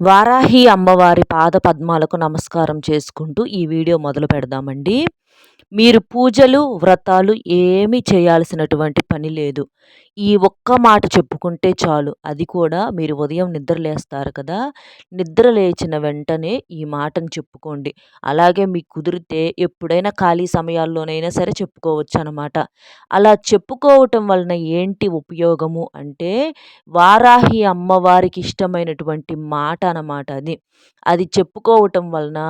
వారాహి అమ్మవారి పాద పద్మాలకు నమస్కారం చేసుకుంటూ ఈ వీడియో మొదలు పెడదామండి. మీరు పూజలు వ్రతాలు ఏమీ చేయాల్సినటువంటి పని లేదు. ఈ ఒక్క మాట చెప్పుకుంటే చాలు. అది కూడా మీరు ఉదయం నిద్ర లేస్తారు కదా. నిద్ర లేచిన వెంటనే ఈ మాటను చెప్పుకోండి. అలాగే మీకు కుదిరితే ఎప్పుడైనా ఖాళీ సమయాల్లోనైనా సరే చెప్పుకోవచ్చు అనమాట అలా చెప్పుకోవటం వలన ఏంటి ఉపయోగము అంటే వారాహి అమ్మవారికి ఇష్టమైనటువంటి మాట అన్నమాట అది. అది చెప్పుకోవటం వలన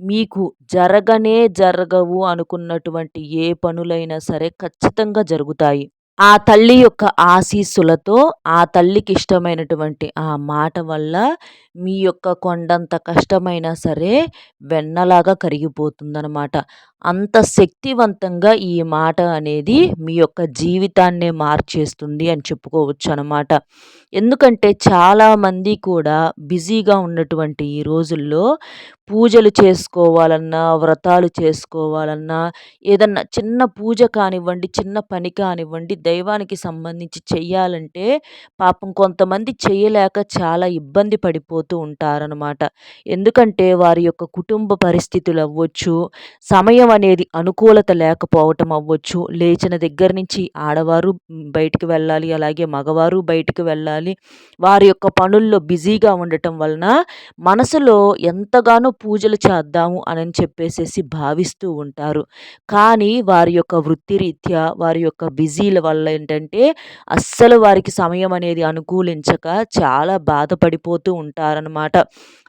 మీకు జరగనే జరగవు అనుకున్నటువంటి ఏ పనులైనా సరే ఖచ్చితంగా జరుగుతాయి. ఆ తల్లి యొక్క ఆశీస్సులతో ఆ తల్లికి ఇష్టమైనటువంటి ఆ మాట వల్ల మీ యొక్క కొండంత కష్టమైనా సరే వెన్నలాగా కరిగిపోతుందనమాట అంత శక్తివంతంగా ఈ మాట అనేది మీ యొక్క జీవితాన్నే మార్చేస్తుంది అని చెప్పుకోవచ్చు అనమాట ఎందుకంటే చాలామంది కూడా బిజీగా ఉన్నటువంటి ఈ రోజుల్లో పూజలు చేసుకోవాలన్నా వ్రతాలు చేసుకోవాలన్నా ఏదన్నా చిన్న పూజ కానివ్వండి చిన్న పని కానివ్వండి దైవానికి సంబంధించి చెయ్యాలంటే పాపం కొంతమంది చేయలేక చాలా ఇబ్బంది పడిపోతూ ఉంటారనమాట ఎందుకంటే వారి యొక్క కుటుంబ పరిస్థితులు అవ్వచ్చు సమయం అనేది అనుకూలత లేకపోవటం అవ్వచ్చు. లేచిన దగ్గర నుంచి ఆడవారు బయటికి వెళ్ళాలి అలాగే మగవారు బయటికి వెళ్ళాలి. వారి యొక్క పనుల్లో బిజీగా ఉండటం వలన మనసులో ఎంతగానో పూజలు చేద్దాము అని చెప్పేసేసి భావిస్తూ ఉంటారు. కానీ వారి యొక్క వృత్తిరీత్యా వారి యొక్క బిజీల వల్ల ఏంటంటే అస్సలు వారికి సమయం అనేది అనుకూలించక చాలా బాధపడిపోతూ ఉంటారనమాట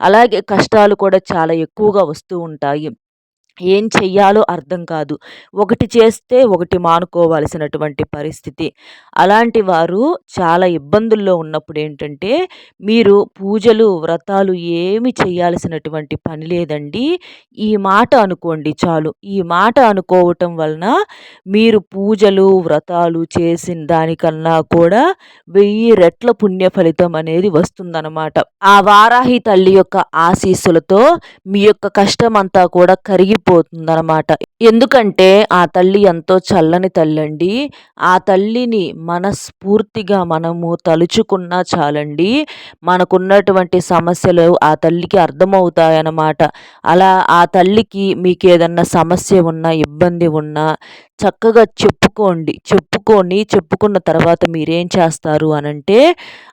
అలాగే కష్టాలు కూడా చాలా ఎక్కువగా వస్తూ ఉంటాయి. ఏం చెయ్యాలో అర్థం కాదు. ఒకటి చేస్తే ఒకటి మానుకోవాల్సినటువంటి పరిస్థితి. అలాంటి వారు చాలా ఇబ్బందుల్లో ఉన్నప్పుడు ఏంటంటే మీరు పూజలు వ్రతాలు ఏమి చేయాల్సినటువంటి పని లేదండి. ఈ మాట అనుకోండి చాలు. ఈ మాట అనుకోవటం వలన మీరు పూజలు వ్రతాలు చేసిన దానికన్నా కూడా వెయ్యి రెట్ల పుణ్య ఫలితం అనేది వస్తుందన్నమాట. ఆ వారాహి తల్లి యొక్క ఆశీస్సులతో మీ యొక్క కష్టం అంతా కూడా కరిగిపో పోతుందనమాట ఎందుకంటే ఆ తల్లి ఎంతో చల్లని తల్లి అండి ఆ తల్లిని మనస్ఫూర్తిగా మనము తలుచుకున్నా చాలండి. మనకున్నటువంటి సమస్యలు ఆ తల్లికి అర్థమవుతాయన్నమాట. అలా ఆ తల్లికి మీకు ఏదన్నా సమస్య ఉన్నా ఇబ్బంది ఉన్నా చక్కగా చెప్పుకోండి. చెప్పుకొని చెప్పుకున్న తర్వాత మీరేం చేస్తారు అనంటే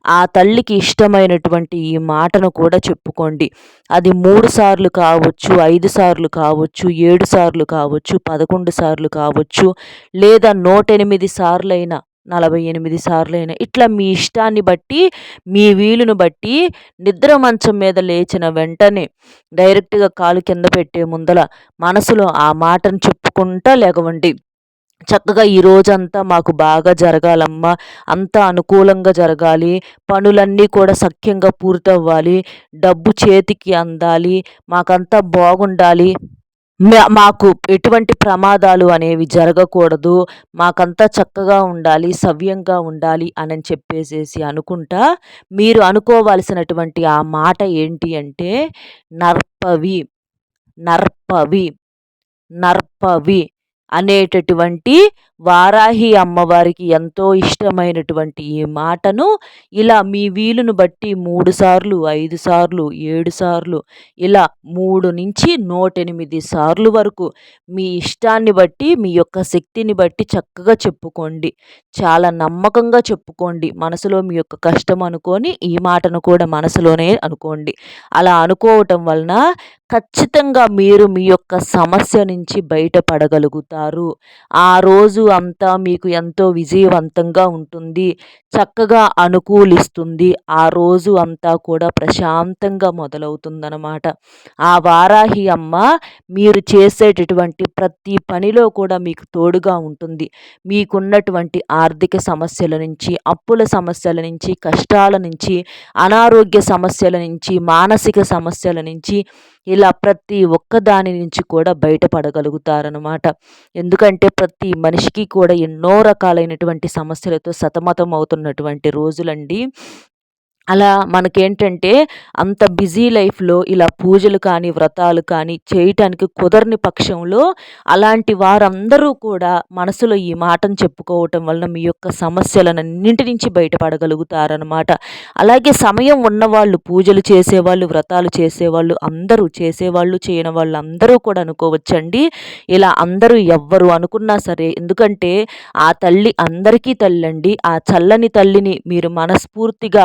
ఆ తల్లికి ఇష్టమైనటువంటి ఈ మాటను కూడా చెప్పుకోండి. అది మూడు సార్లు కావచ్చు ఐదు సార్లు కావచ్చు ఏడు సార్లు కావచ్చు పదకొండు సార్లు కావచ్చు లేదా నూట ఎనిమిది సార్లైనా నలభై ఎనిమిది సార్లైనా ఇట్లా మీ ఇష్టాన్ని బట్టి మీ వీలును బట్టి నిద్ర మంచం మీద లేచిన వెంటనే డైరెక్ట్గా కాలు కింద పెట్టే ముందల మనసులో ఆ మాటను చెప్పుకుంటా లేకవండి చక్కగా ఈ రోజంతా మాకు బాగా జరగాలమ్మా. అంతా అనుకూలంగా జరగాలి. పనులన్నీ కూడా సఖ్యంగా పూర్తవ్వాలి. డబ్బు చేతికి అందాలి. మాకంతా బాగుండాలి. మాకు ఎటువంటి ప్రమాదాలు అనేవి జరగకూడదు. మాకంతా చక్కగా ఉండాలి సవ్యంగా ఉండాలి అని చెప్పేసేసి అనుకుంటా మీరు అనుకోవాల్సినటువంటి ఆ మాట ఏంటి అంటే నర్పవి నర్పవి నర్పవి. అనేటటువంటి వారాహి అమ్మవారికి ఎంతో ఇష్టమైనటువంటి ఈ మాటను ఇలా మీ వీలును బట్టి మూడు సార్లు ఐదు సార్లు ఏడు సార్లు ఇలా మూడు నుంచి నూట ఎనిమిది సార్లు వరకు మీ ఇష్టాన్ని బట్టి మీ యొక్క శక్తిని బట్టి చక్కగా చెప్పుకోండి. చాలా నమ్మకంగా చెప్పుకోండి. మనసులో మీ యొక్క కష్టం అనుకొని ఈ మాటను కూడా మనసులోనే అనుకోండి. అలా అనుకోవటం వలన ఖచ్చితంగా మీరు మీ యొక్క సమస్య నుంచి బయటపడగలుగుతారు. ఆ రోజు అంతా మీకు ఎంతో విజయవంతంగా ఉంటుంది చక్కగా అనుకూలిస్తుంది. ఆ రోజు అంతా కూడా ప్రశాంతంగా మొదలవుతుందనమాట ఆ వారాహి అమ్మ మీరు చేసేటటువంటి ప్రతి పనిలో కూడా మీకు తోడుగా ఉంటుంది. మీకున్నటువంటి ఆర్థిక సమస్యల నుంచి అప్పుల సమస్యల నుంచి కష్టాల నుంచి అనారోగ్య సమస్యల నుంచి మానసిక సమస్యల నుంచి ఇలా ప్రతి ఒక్క దాని నుంచి కూడా బయటపడగలుగుతారనమాట ఎందుకంటే ప్రతి మనిషికి కూడా ఎన్నో రకాలైనటువంటి సమస్యలతో సతమతం అవుతున్నటువంటి రోజులండి. అలా మనకేంటంటే అంత బిజీ లైఫ్లో ఇలా పూజలు కానీ వ్రతాలు కానీ చేయటానికి కుదరని పక్షంలో అలాంటి వారందరూ కూడా మనసులో ఈ మాటను చెప్పుకోవటం వలన మీ యొక్క సమస్యలన్నింటి నుంచి బయటపడగలుగుతారనమాట అలాగే సమయం ఉన్నవాళ్ళు పూజలు చేసేవాళ్ళు వ్రతాలు చేసేవాళ్ళు అందరూ చేసేవాళ్ళు చేయని వాళ్ళు అందరూ కూడా అనుకోవచ్చండి. ఇలా అందరూ ఎవ్వరు అనుకున్నా సరే ఎందుకంటే ఆ తల్లి అందరికీ తల్లి ఆ చల్లని తల్లిని మీరు మనస్ఫూర్తిగా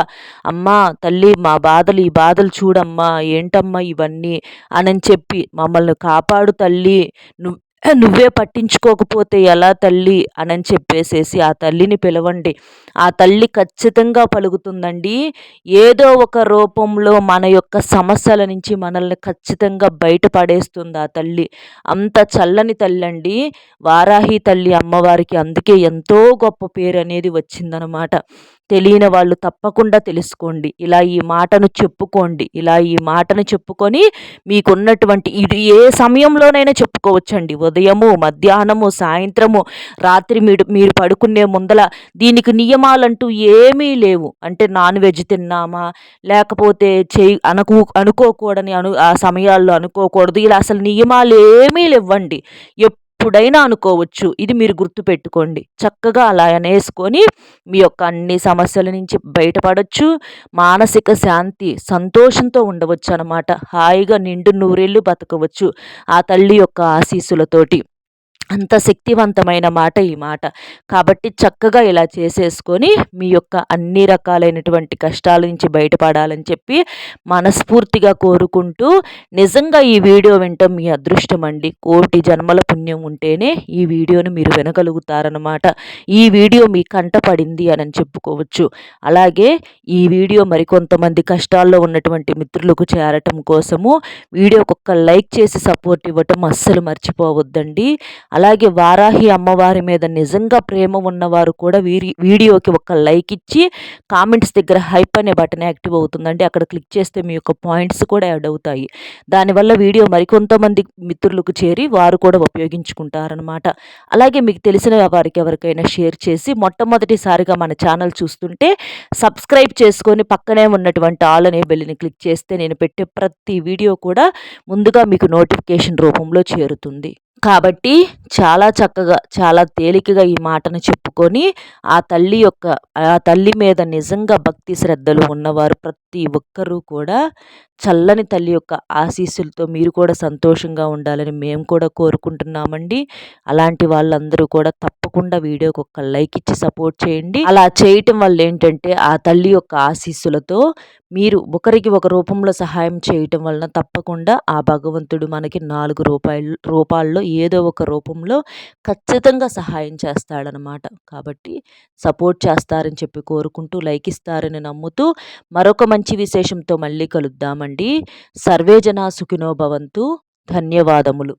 అమ్మా తల్లి మా బాధలు ఈ బాధలు చూడమ్మా ఏంటమ్మా ఇవన్నీ అని చెప్పి మమ్మల్ని కాపాడు తల్లి. నువ్వు నువ్వే పట్టించుకోకపోతే ఎలా తల్లి? అని చెప్పేసేసి ఆ తల్లిని పిలవండి. ఆ తల్లి ఖచ్చితంగా పలుకుతుందండి. ఏదో ఒక రూపంలో మన యొక్క సమస్యల నుంచి మనల్ని ఖచ్చితంగా బయటపడేస్తుంది ఆ తల్లి. అంత చల్లని తల్లి అండి వారాహి తల్లి అమ్మవారికి అందుకే ఎంతో గొప్ప పేరు అనేది వచ్చిందనమాట. తెలియని వాళ్ళు తప్పకుండా తెలుసుకోండి. ఇలా ఈ మాటను చెప్పుకోండి. ఇలా ఈ మాటను చెప్పుకొని మీకున్నటువంటి ఇది ఏ సమయంలోనైనా చెప్పుకోవచ్చండి. ఉదయము మధ్యాహ్నము సాయంత్రము రాత్రి మీరు మీరు పడుకునే ముందల దీనికి నియమాలంటూ ఏమీ లేవు. అంటే నాన్ వెజ్ తిన్నామా? లేకపోతే చేయి అనుకో అనుకోకూడని అను ఆ సమయాల్లో అనుకోకూడదు. ఇలా అసలు నియమాలు ఏమీ లేవండి ఎప్పుడైనా అనుకోవచ్చు. ఇది మీరు గుర్తుపెట్టుకోండి. చక్కగా అలా అనేసుకొని మీ యొక్క అన్ని సమస్యల నుంచి బయటపడవచ్చు మానసిక శాంతి సంతోషంతో ఉండవచ్చు అనమాట హాయిగా నిండు నూరేళ్ళు బతకవచ్చు ఆ తల్లి యొక్క ఆశీస్సులతోటి. అంత శక్తివంతమైన మాట ఈ మాట. కాబట్టి చక్కగా ఇలా చేసేసుకొని మీ యొక్క అన్ని రకాలైనటువంటి కష్టాల నుంచి బయటపడాలని చెప్పి మనస్ఫూర్తిగా కోరుకుంటూ నిజంగా ఈ వీడియో వింటాం మీ అదృష్టం అండి. కోటి జన్మల పుణ్యం ఉంటేనే ఈ వీడియోను మీరు వినగలుగుతారనమాట ఈ వీడియో మీ కంట పడింది అని చెప్పుకోవచ్చు. అలాగే ఈ వీడియో మరికొంతమంది కష్టాల్లో ఉన్నటువంటి మిత్రులకు చేరటం కోసము వీడియోకి ఒక్క లైక్ చేసి సపోర్ట్ ఇవ్వటం అస్సలు మర్చిపోవద్దండి. అలాగే వారాహి అమ్మవారి మీద నిజంగా ప్రేమ ఉన్నవారు కూడా వీరి వీడియోకి ఒక లైక్ ఇచ్చి కామెంట్స్ దగ్గర హైప్ అనే బటన్ యాక్టివ్ అవుతుందండి. అక్కడ క్లిక్ చేస్తే మీ యొక్క పాయింట్స్ కూడా యాడ్ అవుతాయి. దానివల్ల వీడియో మరికొంతమంది మిత్రులకు చేరి వారు కూడా ఉపయోగించుకుంటారనమాట అలాగే మీకు తెలిసిన వారికి ఎవరికైనా షేర్ చేసి మొట్టమొదటిసారిగా మన ఛానల్ చూస్తుంటే సబ్స్క్రైబ్ చేసుకొని పక్కనే ఉన్నటువంటి ఆల్ అనే బెల్లిని క్లిక్ చేస్తే నేను పెట్టే ప్రతి వీడియో కూడా ముందుగా మీకు నోటిఫికేషన్ రూపంలో చేరుతుంది. కాబట్టి చాలా చక్కగా చాలా తేలికగా ఈ మాటను చెప్పుకొని ఆ తల్లి యొక్క ఆ తల్లి మీద నిజంగా భక్తి శ్రద్ధలు ఉన్నవారు ప్రతి ఒక్కరూ కూడా చల్లని తల్లి యొక్క ఆశీస్సులతో మీరు కూడా సంతోషంగా ఉండాలని మేము కూడా కోరుకుంటున్నామండి. అలాంటి వాళ్ళందరూ కూడా తప్పకుండా వీడియోకి ఒక లైక్ ఇచ్చి సపోర్ట్ చేయండి. అలా చేయటం వల్ల ఏంటంటే ఆ తల్లి యొక్క ఆశీస్సులతో మీరు ఒకరికి ఒక రూపంలో సహాయం చేయటం వలన తప్పకుండా ఆ భగవంతుడు మనకి నాలుగు రూపాయలు రూపాల్లో ఏదో ఒక రూపంలో ఖచ్చితంగా సహాయం చేస్తాడనమాట కాబట్టి సపోర్ట్ చేస్తారని చెప్పి కోరుకుంటూ లైక్ ఇస్తారని నమ్ముతూ మరొక మంచి విశేషంతో మళ్ళీ కలుద్దామండి. సర్వేజన సుఖినో భవంతు. ధన్యవాదములు.